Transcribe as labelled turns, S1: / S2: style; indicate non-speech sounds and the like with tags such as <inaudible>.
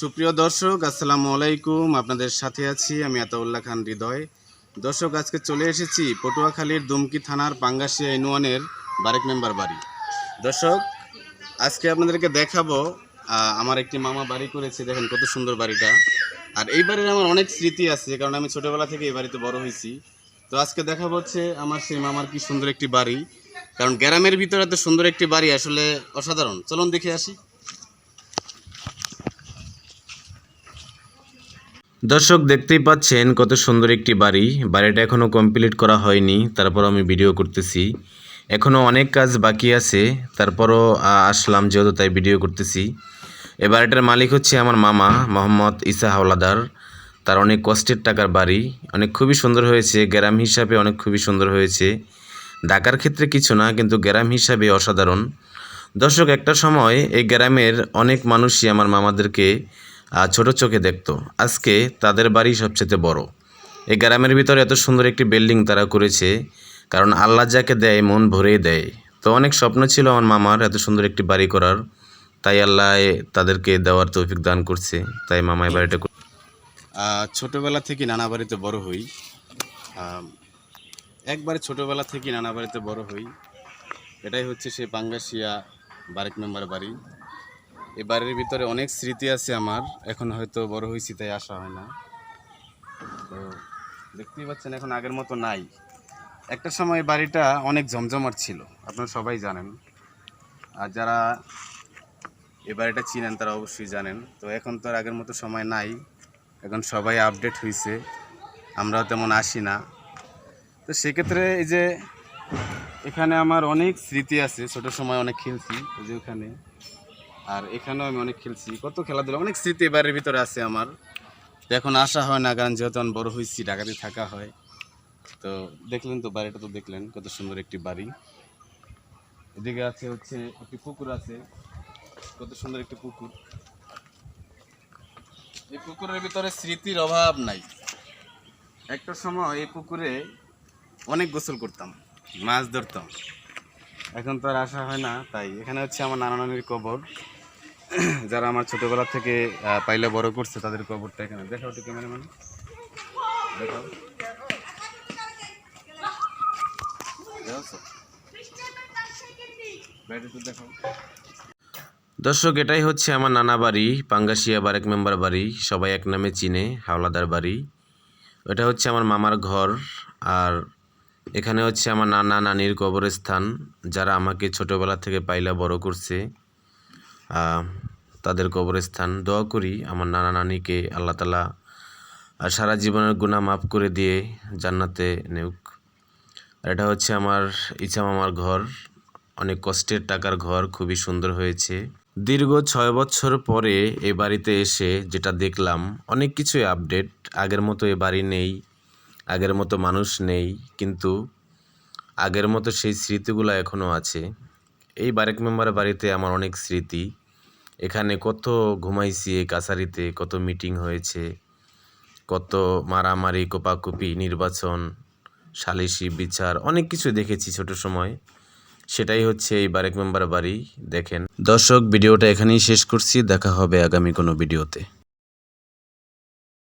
S1: সুপ্রিয় দর্শক, আসসালামু আলাইকুম। আপনাদের সাথে আছি আমি আতাউল্লাহ খান হৃদয়। দর্শক, আজকে চলে এসেছি পটুয়াখালীর দুমকি থানার পাঙ্গাসিয়া ইউনিয়নের বারেক মেম্বার বাড়ি। দর্শক, আজকে আপনাদেরকে দেখাবো আমার একটি মামা বাড়ি করেছে, দেখেন কত সুন্দর বাড়িটা। আর এই বাড়ির আমার অনেক স্মৃতি আছে, কারণ আমি ছোটবেলা থেকে এই বাড়িতে বড় হয়েছি। তো আজকে দেখাবো হচ্ছে আমার সেই মামার কি সুন্দর একটি বাড়ি। কারণ গ্রামের ভিতরে এত সুন্দর একটি বাড়ি আসলে অসাধারণ। চলুন দেখে আসি। দর্শক, দেখতেই পাচ্ছেন কত সুন্দর একটি বাড়ি। বাড়িটা এখনও কমপ্লিট করা হয়নি তারপর আমি ভিডিও করতেছি। এখনও অনেক কাজ বাকি আছে, তারপরও আসলাম যেহেতু তাই ভিডিও করতেছি। এ বাড়িটার মালিক হচ্ছে আমার মামা, মোহাম্মদ ইসা হাওলাদার। তার অনেক কষ্টের টাকার বাড়ি, অনেক খুবই সুন্দর হয়েছে, গ্রাম হিসাবে অনেক খুবই সুন্দর হয়েছে। ঢাকার ক্ষেত্রে কিছু না, কিন্তু গ্রাম হিসাবে অসাধারণ। দর্শক, একটা সময় এই গ্রামের অনেক মানুষই আমার মামাদেরকে ছোট চোখে দেখতো। আজকে তাদের বাড়ি সবচেয়ে বড়। এই গ্রামের ভিতরে এত সুন্দর একটি বিল্ডিং তারা করেছে, কারণ আল্লাহ যাকে দেয়, মন ভরেই দেয়। তো অনেক স্বপ্ন ছিল আমার মামার এত সুন্দর একটি বাড়ি করার। তাই আল্লাহ তাদেরকে দেওয়ার তৌফিক দান করছে। তাই মামা এই বাড়িটা ছোটবেলা থেকে নানা বাড়িতে বড় হই। একবারে ছোটোবেলা থেকে নানা বাড়িতে বড় হই। এটাই হচ্ছে সেই পাঙ্গাসিয়া বারেক মেম্বার বাড়ি। এই বাড়ির ভিতরে অনেক স্মৃতি আছে আমার। এখন হয়তো বড় হয়েছি, তাই আসা হয় না। তো দেখতেই পাচ্ছেন, এখন আগের মতো নাই। একটা সময় বাড়িটা অনেক জমজমাট ছিল, আপনারা সবাই জানেন। আর যারা এ বাড়িটা চিনেন, তারা অবশ্যই জানেন। তো এখন তো আগের মতো সময় নাই। এখন সবাই আপডেট হয়েছে আমরাও তেমন আসি না। তো সেক্ষেত্রে এই যে এখানে আমার অনেক স্মৃতি আছে, ছোট সময় অনেক খেলছি, এই যে ওখানে। আর এখানেও আমি অনেক খেলছি, কত খেলাধুলা, অনেক স্মৃতি এবারের ভিতরে আছে আমার। এখন আসা হয় না, কারণ যেহেতু আমি বড়ো হয়েছি, ঢাকাতে থাকা হয়। তো দেখলেন তো, বাড়িটা তো দেখলেন, কত সুন্দর একটি বাড়ি। এদিকে আছে হচ্ছে একটি পুকুর আছে, কত সুন্দর একটি পুকুর। এই পুকুরের ভিতরে স্মৃতির অভাব নাই। একটা সময় এই পুকুরে অনেক গোসল করতাম, মাছ ধরতাম। এখন তো আর আসা হয় না, তাই এখানে হচ্ছে আমার নানা নানির কবর। <clears throat> যারা আমার ছোটবেলা থেকে পাইলে বড় করছে তাদের কবরটা এখানে। দেখাও তো ক্যামেরাম্যান। দর্শক, এটাই হচ্ছে আমার নানা বাড়ি, পাঙ্গাসিয়া বারেক মেম্বার বাড়ি। সবাই এক নামে চিনে, হাওলাদার বাড়ি। এটা হচ্ছে আমার মামার ঘর, আর এখানে হচ্ছে আমার নানা নানির কবরস্থান, যারা আমাকে ছোটোবেলা থেকে পাইলা বড় করছে। তাদের কবরস্থান। দোয়া করি আমার নানা নানিকে আল্লাহ তালা সারা জীবনের গুণা মাফ করে দিয়ে জান্নাতে নেউক। আর এটা হচ্ছে আমার ইচ্ছা মামার ঘর। অনেক কষ্টের টাকার ঘর, খুবই সুন্দর হয়েছে। দীর্ঘ ছয় বছর পরে এ বাড়িতে এসে যেটা দেখলাম, অনেক কিছুই আপডেট আগের মতো এ বাড়ি নেই, আগের মতো মানুষ নেই, কিন্তু আগের মতো সেই স্মৃতিগুলো এখনও আছে। এই বারেক মেম্বার বাড়িতে আমার অনেক স্মৃতি। এখানে কত ঘুমাইছি এই কাছারিতে, কত মিটিং হয়েছে, কত মারামারি, কোপাকুপি, নির্বাচন, সালিশি, বিচার, অনেক কিছু দেখেছি ছোট সময়। সেটাই হচ্ছে এই বারেক মেম্বার বাড়ি, দেখেন। দর্শক, ভিডিওটা এখানেই শেষ করছি, দেখা হবে আগামী কোনো ভিডিওতে।